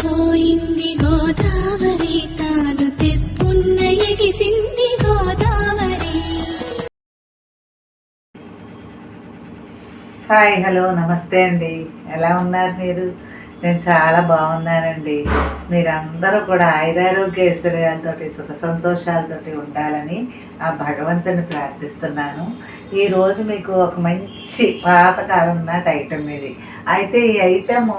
పొంగిపోయింది గోదావరి తాను తెప్పున్న ఎగిసింది గోదావరి. హాయ్ హలో నమస్తే అండి. ఎలా ఉన్నారు మీరు? నేను చాలా బాగున్నానండి. మీరందరూ కూడా ఆయురారోగ్య ఐశ్వర్యాలతోటి సుఖ సంతోషాలతోటి ఉండాలని ఆ భగవంతుని ప్రార్థిస్తున్నాను. ఈరోజు మీకు ఒక మంచి పాతకాలం నాటి ఐటమ్ ఇది. అయితే ఈ ఐటము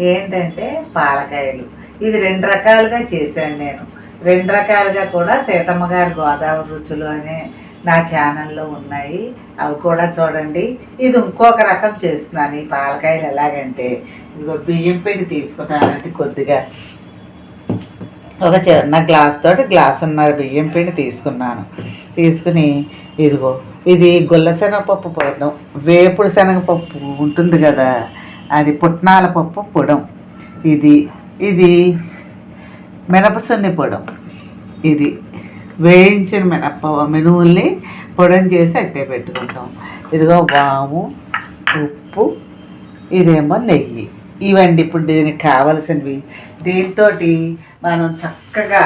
ఏంటంటే పాలకాయలు. ఇది రెండు రకాలుగా చేశాను నేను. రెండు రకాలుగా కూడా సీతమ్మ గారి గోదావరి రుచులు అనే నా ఛానల్లో ఉన్నాయి. అవి కూడా చూడండి. ఇది ఇంకొక రకం చేస్తున్నాను. ఈ పాలకాయలు ఎలాగంటే ఇదిగో బియ్యం పిండి తీసుకున్నానండి కొద్దిగా. ఒక చిన్న గ్లాస్ తోటి గ్లాస్ ఉన్నారు బియ్యం పిండి తీసుకున్నాను. తీసుకుని ఇదిగో ఇది గుల్ల శనగపప్పు పోయడం వేపుడు శనగపప్పు ఉంటుంది కదా అది పుట్నాల పప్పు పొడం. ఇది ఇది మినపసున్ని పొడం. ఇది వేయించిన మినప మినువుల్ని పొడం చేసి అట్టే పెట్టుకుంటాం. ఇదిగో వాము ఉప్పు ఇదేమో నెయ్యి. ఇవండి ఇప్పుడు దీనికి కావలసినవి. దీంతో మనం చక్కగా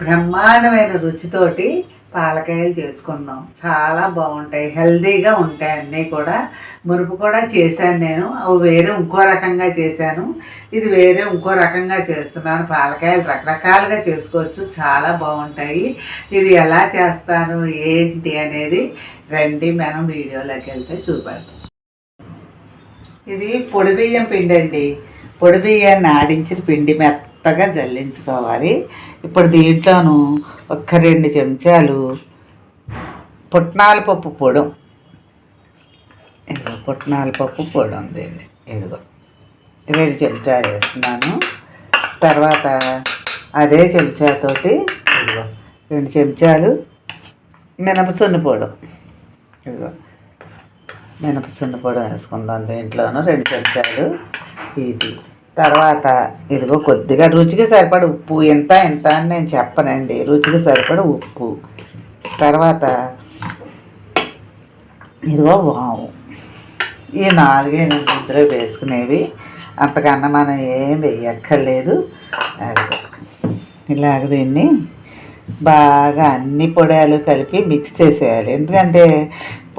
బ్రహ్మాండమైన రుచితోటి పాలకాయలు చేసుకుందాం. చాలా బాగుంటాయి. హెల్తీగా ఉంటాయి అన్నీ కూడా. మురుపు కూడా చేశాను నేను. అవి వేరే ఇంకో రకంగా చేశాను. ఇది వేరే ఇంకో రకంగా చేస్తున్నాను. పాలకాయలు రకరకాలుగా చేసుకోవచ్చు. చాలా బాగుంటాయి. ఇది ఎలా చేస్తాను? ఏంటి అనేది రండి మనం వీడియోలోకి వెళ్తే చూపెడతాం. ఇది పొడి బియ్యం పిండి అండి పొడి బియ్యాన్ని ఆడించిన పిండి మెత్తగా జల్లించుకోవాలి. ఇప్పుడు దీంట్లోను ఒక్క రెండు చెంచాలు పుట్నాల పప్పు పొడం. ఇదిగో పుట్నాల పప్పు పొడి ఉంది ఇదిగో రెండు చెంచాలు వేస్తున్నాను. తర్వాత అదే చెంచాతోటి ఇదిగో రెండు చెంచాలు మినపసున్ని పొడం. ఇదిగో మినపసున్న పొడి వేసుకుందాం దీంట్లోనూ రెండు చెంచాలు. ఇది తర్వాత ఇదిగో కొద్దిగా రుచికి సరిపడ ఉప్పు. ఎంత ఎంత అని నేను చెప్పనండి. రుచికి సరిపడ ఉప్పు. తర్వాత ఇదిగో వాము. ఈ నాలుగే నేను ఇందులో వేసుకునేవి. అంతకన్నా మనం ఏం వేయక్కర్లేదు. అదిగో ఇలాగ దీన్ని బాగా అన్ని పొడాలు కలిపి మిక్స్ చేసేయాలి. ఎందుకంటే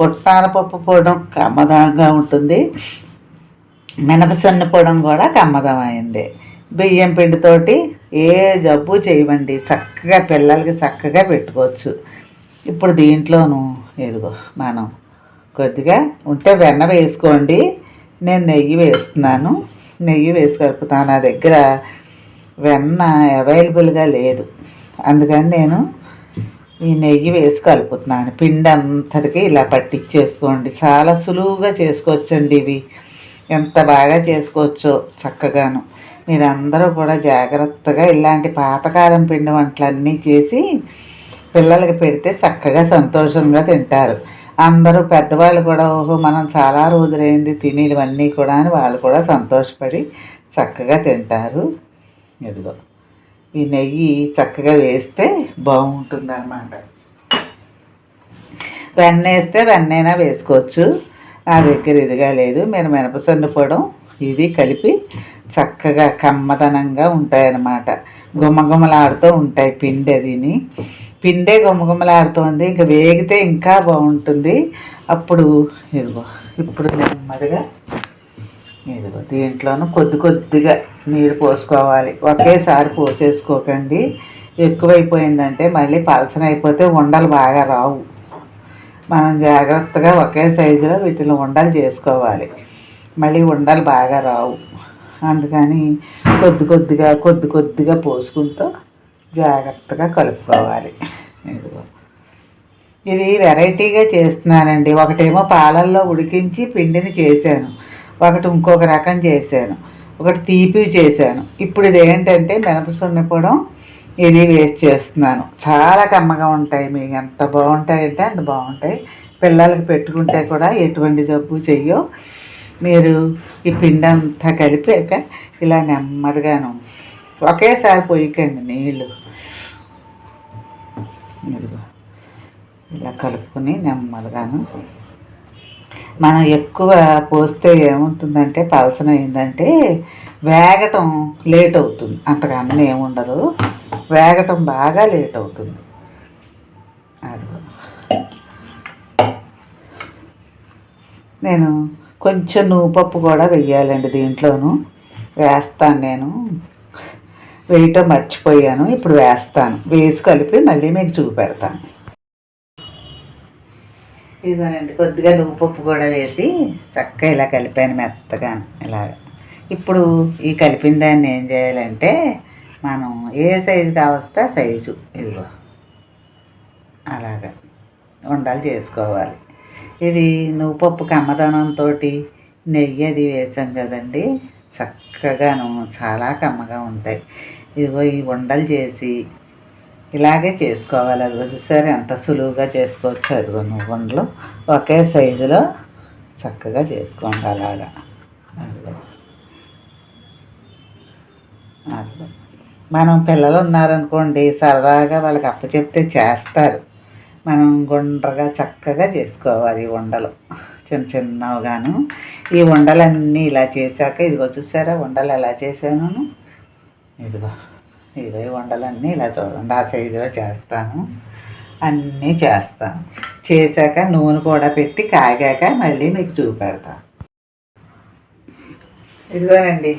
పుట్నాల పప్పు పొడం కమ్మదంగా ఉంటుంది. మినపసొన్న పొడం కూడా కమ్మదమైంది బియ్యం పిండితోటి ఏ జబ్బు చేయమండి. చక్కగా పిల్లలకి చక్కగా పెట్టుకోవచ్చు. ఇప్పుడు దీంట్లోనూ ఇదిగో మనం కొద్దిగా ఉంటే వెన్న వేసుకోండి. నేను నెయ్యి వేస్తున్నాను. నెయ్యి వేసి కలుపుతాను. నా దగ్గర వెన్న అవైలబుల్గా లేదు. అందుకని నేను ఈ నెయ్యి వేసి కలుపుతున్నాను. పిండి అంతటికి ఇలా పట్టించేసుకోండి. చాలా సులువుగా చేసుకోవచ్చండి ఇవి. ఎంత బాగా చేసుకోవచ్చో చక్కగాను. మీరందరూ కూడా జాగ్రత్తగా ఇలాంటి పాతకాలం పిండి వంటలన్నీ చేసి పిల్లలకి పెడితే చక్కగా సంతోషంగా తింటారు. అందరూ పెద్దవాళ్ళు కూడా ఓహో మనం చాలా రోజులైంది తిని ఇవన్నీ కూడా అని వాళ్ళు కూడా సంతోషపడి చక్కగా తింటారు. ఇదిగో ఈ నెయ్యి చక్కగా వేస్తే బాగుంటుంది అన్నమాట వెన్న వేస్తే వెన్నైనా వేసుకోవచ్చు. నా దగ్గర ఇదిగా లేదు. మీరు మినపసొండ పొడం ఇది కలిపి చక్కగా కమ్మదనంగా ఉంటాయన్నమాట. గుమగుమలాడుతూ ఉంటాయి పిండి అదిని. పిండే గుమ్మగుమ్మలాడుతుంది ఇంకా వేగితే ఇంకా బాగుంటుంది. అప్పుడు ఇదిగో ఇప్పుడు నెమ్మదిగా ఇదిగో దీంట్లోనూ కొద్ది కొద్దిగా నీళ్ళు పోసుకోవాలి. ఒకేసారి పోసేసుకోకండి. ఎక్కువైపోయిందంటే మళ్ళీ పలసన అయిపోతే ఉండలు బాగా రావు. మనం జాగ్రత్తగా ఒకే సైజులో వీటిని ఉండలు చేసుకోవాలి. మళ్ళీ ఉండలు బాగా రావు. అందుకని కొద్ది కొద్దిగా కొద్ది కొద్దిగా పోసుకుంటూ జాగ్రత్తగా కలుపుకోవాలి. ఇదిగో. ఇది వెరైటీగా చేస్తున్నానండి. ఒకటేమో పాలల్లో ఉడికించి పిండిని చేశాను. ఒకటి ఇంకొక రకం చేశాను. ఒకటి తీపి చేశాను. ఇప్పుడు ఇది ఏంటంటే మినపసున్నపడం ఇది వేస్ట్ చేస్తున్నాను. చాలా కమ్మగా ఉంటాయి. మీకు ఎంత బాగుంటాయంటే అంత బాగుంటాయి. పిల్లలకి పెట్టుకుంటే కూడా ఎటువంటి జబ్బు చెయ్యో మీరు ఈ పిండి అంతా కలిపాక ఇలా నెమ్మదిగాను. ఒకేసారి పొయ్యకండి నీళ్ళు. ఇలా కలుపుకొని నెమ్మదిగాను. మనం ఎక్కువ పోస్తే ఏముంటుందంటే పలసన అయిందంటే వేగటం లేట్ అవుతుంది. అంతకన్నా ఏముండదు. వేగటం బాగా లేట్ అవుతుంది. అది నేను కొంచెం నువ్వు పప్పు కూడా వెయ్యాలండి దీంట్లోను. వేస్తాను నేను. వేయటం మర్చిపోయాను ఇప్పుడు వేస్తాను. వేసి కలిపి మళ్ళీ మీకు చూపెడతాను. ఇదిగోనండి కొద్దిగా నువ్వు పప్పు కూడా వేసి చక్కగా ఇలా కలిపాను మెత్తగా ఇలాగ. ఇప్పుడు ఈ కలిపిన దాన్ని ఏం చేయాలంటే మనం ఏ సైజు కావస్తే సైజు ఇదిగో. అలాగా. ఉండలు చేసుకోవాలి. ఇది నువ్వుపప్పు కమ్మదనంతో నెయ్యి అది వేసాం కదండి. చక్కగాను చాలా కమ్మగా ఉంటాయి. ఇదిగో ఈ ఉండలు చేసి ఇలాగే చేసుకోవాలి. అదిగో చూసారు ఎంత సులువుగా చేసుకోవచ్చు. అదిగో నువ్వు ఉండలు ఒకే సైజులో చక్కగా చేసుకోండి అలాగా. అదిగో. అదిగో. మనం పిల్లలు ఉన్నారనుకోండి సరదాగా వాళ్ళకి అప్పచెప్తే చేస్తారు. మనం గుండ్రగా చక్కగా చేసుకోవాలి ఈ ఉండలు. చిన్న చిన్నవిగాను. ఈ ఉండలన్నీ ఇలా చేశాక ఇదిగో చూసారా ఉండలు ఎలా చేశాను? ఇదిగో ఇదిగో ఈ ఉండలన్నీ ఇలా చూడండి ఆ సైజులో చేస్తాను. అన్నీ చేస్తాను. చేశాక నూనె కూడా పెట్టి కాగాక మళ్ళీ మీకు చూపెడతాను. ఇదిగోనండి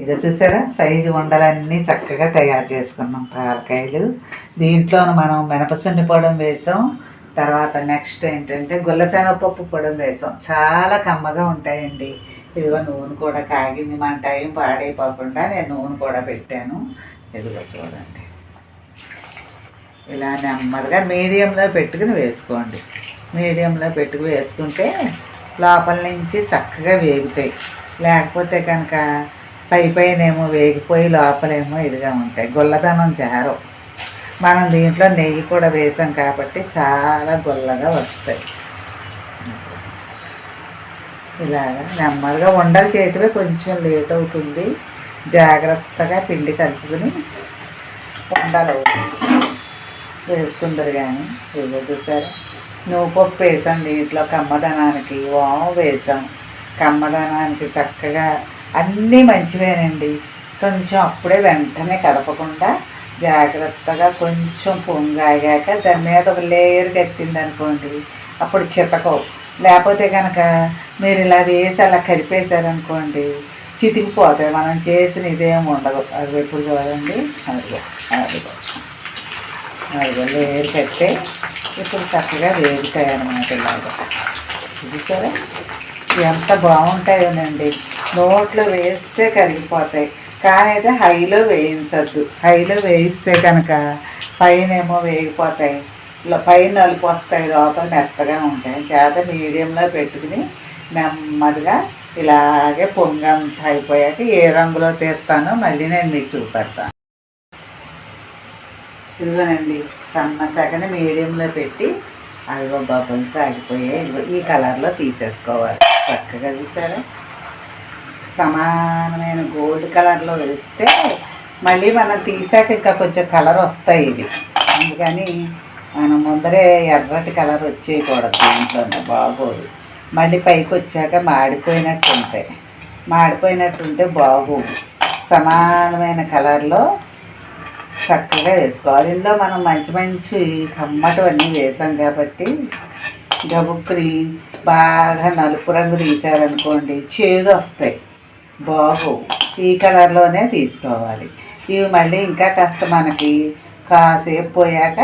ఇదో చూసారా? సైజు ఉండలన్నీ చక్కగా తయారు చేసుకున్నాం పాలకాయలు దీంట్లో మనం మినపసున్ని పొడం వేసాం. తర్వాత నెక్స్ట్ ఏంటంటే గుల్లశనగపప్పు పొడం వేసాం. చాలా కమ్మగా ఉంటాయండి. ఇదిగో నూనె కూడా కాగింది. మన టైం పాడైపోకుండా నేను నూనె కూడా పెట్టాను. ఇదిగో చూడండి. ఇలా నెమ్మదిగా మీడియంలో పెట్టుకుని వేసుకోండి. మీడియంలో పెట్టుకుని వేసుకుంటే లోపల నుంచి చక్కగా వేగుతాయి. లేకపోతే కనుక పై వేగిపోయి లోపలేమో ఇదిగా ఉంటాయి. గుల్లదనం చేరవు మనం దీంట్లో నెయ్యి కూడా వేసాం కాబట్టి చాలా గుల్లగా వస్తాయి. ఇలాగా నెమ్మదిగా ఉండలు చేయటమే కొంచెం లేట్ అవుతుంది. జాగ్రత్తగా పిండి కలుపుకుని ఉండలు అవుతుంది వేసుకుందరు కానీ ఇదిగో చూసారు? నువ్వు పప్పు వేసాం దీంట్లో కమ్మదనానికి. వాము వేసాం. కమ్మదనానికి చక్కగా అన్నీ మంచివేనండి. కొంచెం అప్పుడే వెంటనే కదపకుండా జాగ్రత్తగా కొంచెం పొంగాగాక దాని మీద ఒక లేయర్ కట్టిందనుకోండి అప్పుడు చితకవు. లేకపోతే కనుక మీరు ఇలా వేసి అలా కలిపేశారనుకోండి చితికిపోతాయి. మనం చేసిన ఇదేం ఉండదు. అది ఎప్పుడు చూడండి. అదిగో అదిగో. అదిగో లేయర్ కట్టే ఇప్పుడు చక్కగా వేగుతాయి అన్నమాట ఇలాగా. చూసారా? ఎంత బాగుంటాయోనండి. నోట్లో వేస్తే కరిగిపోతాయి. కానీ అయితే హైలో వేయించద్దు. హైలో వేయిస్తే కనుక పైన ఏమో వేగిపోతాయి. లో- పైన నలుపు వస్తాయి లోపల మెత్తగా ఉంటాయి. చేత మీడియంలో పెట్టుకుని నెమ్మదిగా ఇలాగే పొంగంత అయిపోయాక ఏ రంగులో తీస్తానో మళ్ళీ నేను మీకు చూపెడతాను. ఇదిగోనండి సన్న సగన మీడియంలో పెట్టి అదిగో బబుల్స్ ఆగిపోయాయి. ఇదిగో ఈ కలర్లో తీసేసుకోవాలి. చక్కగా చూసారా? సమానమైన గోల్డ్ కలర్లో వేస్తే మళ్ళీ మనం తీసాక ఇంకా కొంచెం కలర్ వస్తాయి ఇవి. అందుకని మనం ముందరే ఎర్రటి కలర్ వచ్చేయకూడదు దీంట్లో బాగోదు. మళ్ళీ పైకి వచ్చాక మాడిపోయినట్టు ఉంటాయి. మాడిపోయినట్టు ఉంటే బాగోదు. సమానమైన కలర్లో చక్కగా వేసుకోవాలి. ఇందులో మనం మంచి మంచి కమ్మటవన్నీ వేసాం కాబట్టి గబుక్కుని బాగా నలుపు రంగు తీసారనుకోండి చేదు వస్తాయి. బాగు ఈ కలర్లోనే తీసుకోవాలి. ఇవి మళ్ళీ ఇంకా కాస్త మనకి కాసేపు పోయాక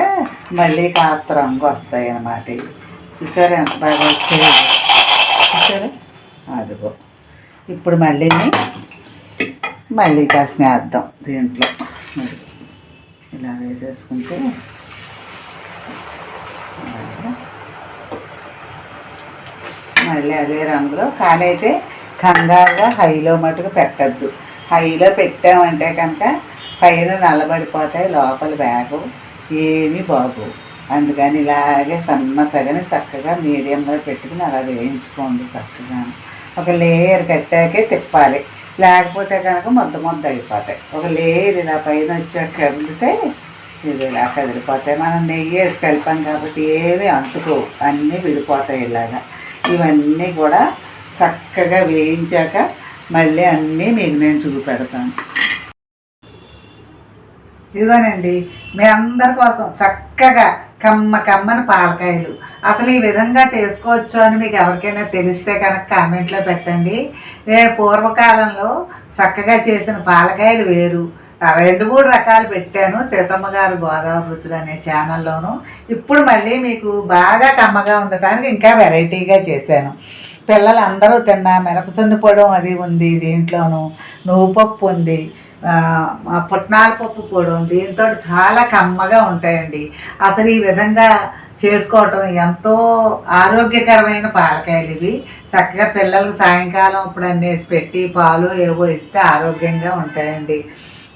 మళ్ళీ కాస్త రంగు వస్తాయి అన్నమాట ఇవి. చూసారా ఎంత బాగా వచ్చాయి? చూసారా? అదిగో. ఇప్పుడు మళ్ళీ మళ్ళీ కాసిన వేద్దాం దీంట్లో. మరి ఇలా వేసేసుకుంటే మళ్ళీ అదే రంగులో. కానీ అయితే కంగారుగా హైలో మటుకు పెట్టద్దు. హైలో పెట్టామంటే కనుక పైన నల్లబడిపోతాయి లోపల బ్యాగు ఏమీ బాగు. అందుకని ఇలాగే సన్న సగని చక్కగా మీడియంలో పెట్టుకుని అలా వేయించుకోండి చక్కగా ఒక లేయర్ కట్టాకే తిప్పాలి. లేకపోతే కనుక ముద్ద ముద్ద అయిపోతాయి. ఒక లేయర్ ఇలా పైన వచ్చాక కదిలితే ఇది ఇలా కదిలిపోతాయి. మనం నెయ్యి వేసి కలిపాం కాబట్టి ఏమీ అంటుకోవు. అన్నీ విడిపోతాయి ఇలాగా. ఇవన్నీ కూడా చక్కగా వేయించాక మళ్ళీ అన్నీ మీకు నేను చూపెడతాను. ఇదిగోనండి మీ అందరి కోసం చక్కగా కమ్మ కమ్మని పాలకాయలు. అసలు ఈ విధంగా చేసుకోవచ్చు అని మీకు ఎవరికైనా తెలిస్తే కనుక కామెంట్లో పెట్టండి. నేను పూర్వకాలంలో చక్కగా చేసిన పాలకాయలు వేరు. రెండు మూడు రకాలు పెట్టాను. సీతమ్మ గారు గోదావరి రుచులు అనే ఛానల్లోను. ఇప్పుడు మళ్ళీ మీకు బాగా కమ్మగా ఉండటానికి ఇంకా వెరైటీగా చేశాను. పిల్లలు అందరూ తిన్న పొడం అది ఉంది దీంట్లోను. నువ్వు పప్పు ఉంది పుట్నాల పప్పు పొడం దీంతో చాలా కమ్మగా ఉంటాయండి. అసలు ఈ విధంగా చేసుకోవటం ఎంతో ఆరోగ్యకరమైన పాలకాయలు ఇవి. చక్కగా పిల్లలకు సాయంకాలం ఇప్పుడు అన్నేసి పెట్టి పాలు ఏవో ఇస్తే ఆరోగ్యంగా ఉంటాయండి.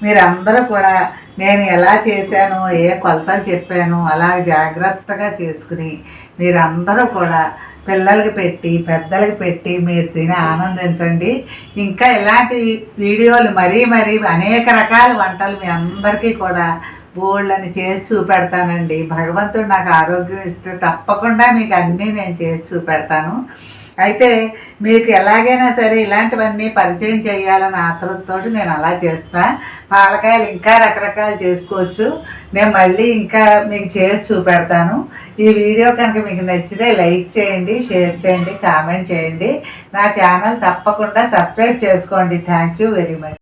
మీరందరూ కూడా నేను ఎలా చేశాను ఏ కొలతలు చెప్పాను అలా జాగ్రత్తగా చేసుకుని మీరందరూ కూడా పిల్లలకి పెట్టి పెద్దలకి పెట్టి మీరు తిని ఆనందించండి. ఇంకా ఇలాంటి వీడియోలు మరీ మరీ అనేక రకాల వంటలు మీ అందరికీ కూడా బోళ్ళని చేసి చూపెడతానండి. భగవంతుడు నాకు ఆరోగ్యం ఇస్తే తప్పకుండా మీకు అన్నీ నేను చేసి చూపెడతాను. అయితే మీకు ఎలాగైనా సరే ఇలాంటివన్నీ పరిచయం చేయాలని ఆతృతతో నేను అలా చేస్తా. పాలకాయలు ఇంకా రకరకాలు చేసుకోవచ్చు. నేను మళ్ళీ ఇంకా మీకు చేసి చూపెడతాను. ఈ వీడియో కనుక మీకు నచ్చితే లైక్ చేయండి షేర్ చేయండి కామెంట్ చేయండి. నా ఛానల్ తప్పకుండా సబ్స్క్రైబ్ చేసుకోండి. Thank you very much.